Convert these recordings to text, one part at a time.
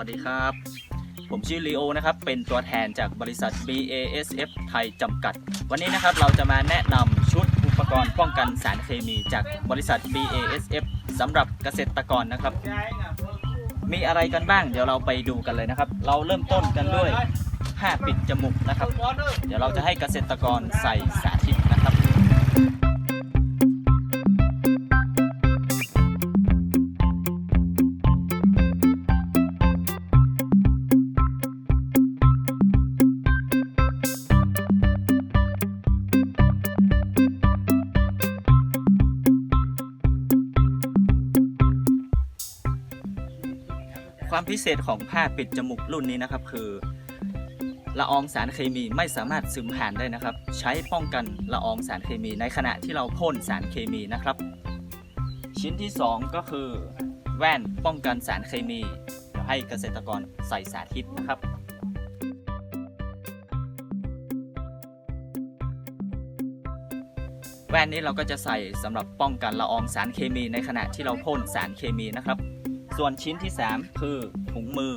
วัสดีครับ ผมชื่อลีโอนะครับ เป็นตัวแทนจากบริษัท BASF ไทยจำกัด วันนี้นะครับเราจะมาแนะนำชุดอุปกรณ์ป้องกันสารเคมีจากบริษัท BASF สำหรับเกษตรกรนะครับ มีอะไรกันบ้าง เดี๋ยวเราไปดูกันเลยนะครับ เราเริ่มต้นกันด้วยผ้าปิดจมูกนะครับ เดี๋ยวเราจะให้เกษตรกรใส่สาธิต ความพิเศษของผ้าปิดจมูกรุ่นนี้นะครับ คือละอองสารเคมีไม่สามารถซึมผ่านได้นะครับ ใช้ป้องกันละอองสารเคมีในขณะที่เราพ่นสารเคมีนะครับ ชิ้นที่ 2 ก็คือ แว่นป้องกันสารเคมีเดี๋ยวให้เกษตรกรใส่สาธิตนะครับแว่นนี้เราก็จะใส่สำหรับป้องกันละอองสารเคมีในขณะที่เราพ่นสารเคมีนะครับ ส่วนชิ้นที่ 3 คือถุงมือ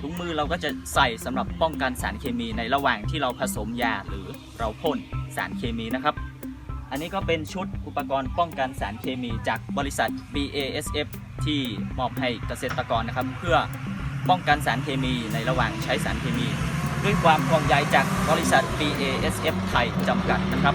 ถุงมือเราก็จะใส่สำหรับป้องกันสารเคมีในระหว่างที่เราผสมยาหรือเราพ่นสารเคมีนะครับ อันนี้ก็เป็นชุดอุปกรณ์ป้องกันสารเคมีจากบริษัท BASF ที่มอบให้เกษตรกรนะครับ เพื่อป้องกันสารเคมีในระหว่างใช้สารเคมี ด้วยความห่วงใยจากบริษัท BASF ไทยจำกัดนะครับ